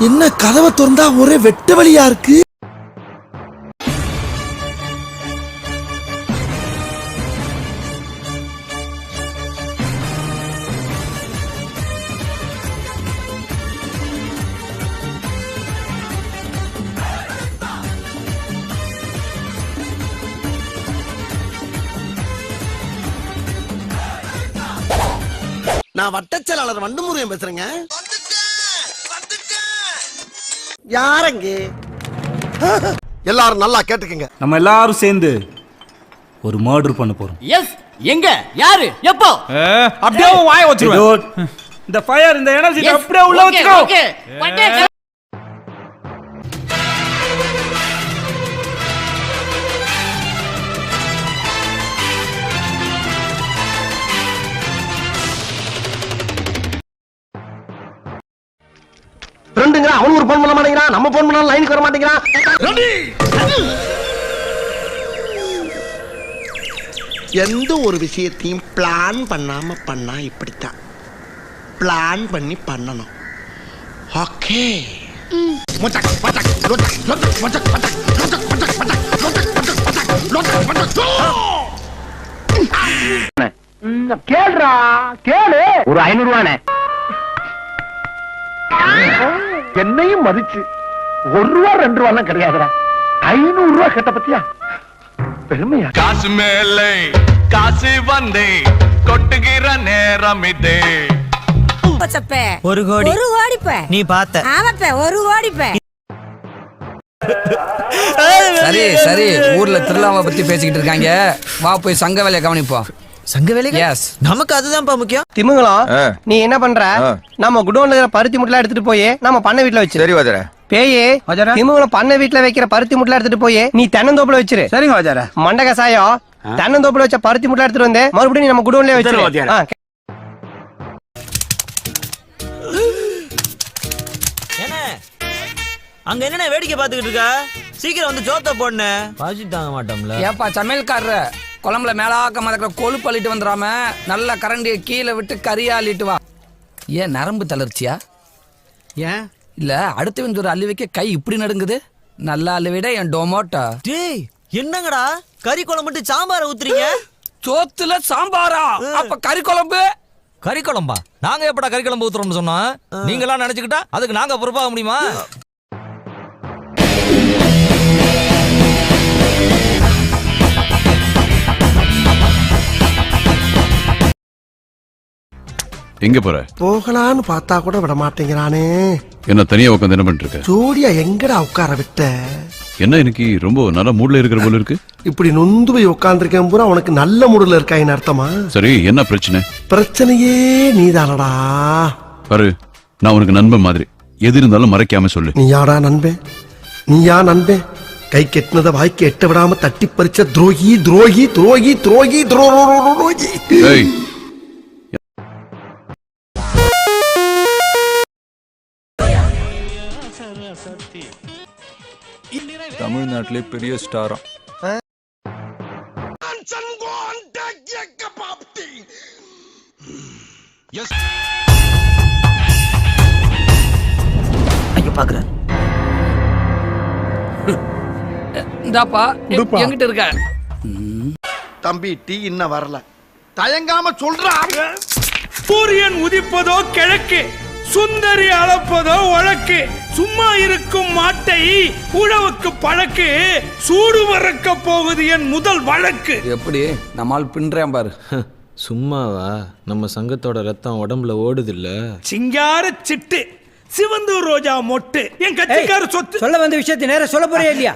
என்ன கதவை திறந்தா ஒரே வெட்ட வழியா இருக்கு? நான் வட்டச்செயலாளர் வண்டுமுருகன் பேசுறேங்க. யாரங்க? எல்லாரும் நல்லா கேட்டுக்கங்க. நம்ம எல்லாரும் சேர்ந்து ஒரு மர்டர் பண்ண போறோம். எஸ் எங்க? யாரு? எப்போ? அப்படியே வாய வச்சிருவேன். இந்த ஃபயர் இந்த எனர்ஜி. அப்படியே உள்ள வச்சுக்கோ. Okay. பண்ணு. ரெண்டுங்க அவன் ஒரு போன் பண்ண மாட்டேங்கிறான் நம்ம போன் பண்ணாலும் லைனுக்கு வர மாட்டேங்கிறான் எந்த ஒரு விஷயத்தையும் பிளான் பண்ணாம பண்ணா இப்படித்தான் பிளான் பண்ணி பண்ணணும் ஓகே கேளுடா கேளு ஒரு ஐநூறு ரூபானே என்னையும் மதிச்சு ஒரு ரூபா ரெண்டு ரூபா எல்லாம் கிடையாதுடா. ஐநூறு ரூபா கேட்ட பத்தியா? பெருமையா? காசு மேலே காசு வந்தே கொட்டுகிற நேரம் இதே. ஒரு கோடி. ஒரு கோடிப்ப. நீ பார்த்த. ஆமாப்ப ஒரு கோடிப்ப. சரி சரி. ஊர்ல திருவிழாவை பத்தி பேசிக்கிட்டு இருக்காங்க. வா போய் சங்க வேலையை கவனிப்போம். சங்க வேலைக்கு Yes. நமக்கு அதுதான்ப்பா முக்கியம். திமுங்கலம் நீ என்ன பண்ற? நம்ம குடோன்ல இருக்கிற பருத்தி முட்டை எடுத்துட்டு போய் நம்ம பண்ண வீட்டுல வச்சிரு. சரி வாஜர. பேயே திமுங்கலம் பண்ண வீட்டுல வைக்கிற பருத்தி முட்டை எடுத்துட்டு போய் நீ தென்னந்தோப்புல வச்சிரு. சரிங்க வாஜாரா. மண்ட கசாயம் தென்னந்தோப்புல வச்ச பருத்தி முட்டை எடுத்துட்டு வந்து மறுபடியும் நம்ம குடோன்லயே சரி, வச்சிரு. அங்க என்னென்ன வேடிக்கை பார்த்துக்கிட்டு இருக்கா? சீக்கிரம் வந்து ஜோத்த போடுன பாஜி தாங்க மாட்டோம்ல. ஏப்பா சமையல்காரரு. குழம்புல மேலாக்க மறக்கிற கொழுப்பு அள்ளிட்டு வந்துடாம நல்ல கரண்டியை கீழே விட்டு கறியா அள்ளிட்டு வா. ஏன் நரம்பு தளர்ச்சியா? ஏன்? இல்ல அடுத்தவன் ஒரு அள்ளி வைக்க கை இப்படி நடுங்குது? நல்லா அள்ளி விட என் டொமோட்டோ. டேய் என்னங்கடா? கறி குழம்பு மட்டும் சாம்பார ஊத்துறீங்க? சோத்துல சாம்பாரா? அப்ப கறி குழம்பு? கறி குழம்பா? நாங்க எப்படா கறி குழம்பு ஊத்துறோம்னு சொன்னோம்? நீங்களாம் நினைச்சுக்கிட்டா அதுக்கு நாங்க பொறுப்பாக முடியுமா? எங்க போற? போகலான்னு பார்த்தா கூட விட மாட்டேங்கிறானே. என்ன தனியா உட்காந்து என்ன பண்ணிட்டு இருக்க ஜோடியா எங்கடா உட்கார விட்ட? என்ன இன்னைக்கு ரொம்ப நல்ல மூட்ல இருக்கிற போல இருக்கு? இப்படி நொந்து போய் உட்காந்துருக்கேன் பூரா உனக்கு நல்ல முடியல இருக்காயின்னு அர்த்தமா? சரி என்ன பிரச்சனை? பிரச்சனையே நீதானடா. பாரு நான் உனக்கு நண்பன் மாதிரி. எது இருந்தாலும் மறைக்காம சொல்லு. நீயாடா நண்பன் நீயா நண்பன் கை கெட்டினத வாய்க்கு எட்ட விடாம தட்டி பறிச்ச துரோகி துரோகி துரோகி துரோகி துரோகி தமிழ்நாட்டிலே பெரிய ஸ்டாரா. ஐயோ இந்தாப்பா எங்கிட்ட இருக்க. தம்பி டீ இன்னும் வரல. தயங்காம சொல்றா. சூரியன் உதிப்பதோ கிழக்கு. சுந்தரி அளப்பதோ வழக்கு. சும்மா இருக்கும் மாட்டை உழவுக்கு பழக்கு. சூடு மறக்க போகுது என் முதல் வழக்கு. எப்படி? நம்மால் பின்றேன் பாரு. சும்மாவா? நம்ம சங்கத்தோட ரத்தம் உடம்புல ஓடுது இல்ல சிங்கார சிட்டு சிவந்தூர் ரோஜா மொட்டு. என் கட்சிக்கார சொத்து. சொல்ல வந்த விஷயத்தை நேரம் சொல்ல போறியா இல்லையா?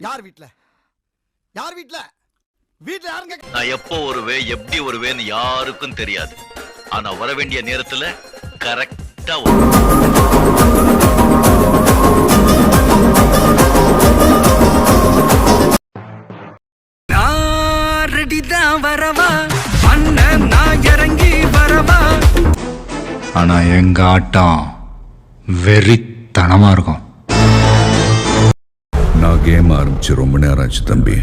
யார் வீட்ல? யார் வீட்ல? வீட்ல யாருங்க? நான் எப்போ வருவேன் எப்படி வருவேன்னு யாருக்கும் தெரியாது. ஆனா வர வேண்டிய நேரத்துல கரெக்டா ரெடிதான் வரவா? அண்ணன் நான் இறங்கி வரவா? ஆனா எங்க ஆட்டம் வெறித்தனமா இருக்கும். நான் கேம் ஆரம்பிச்சு ரொம்ப நேரம் ஆச்சு தம்பி.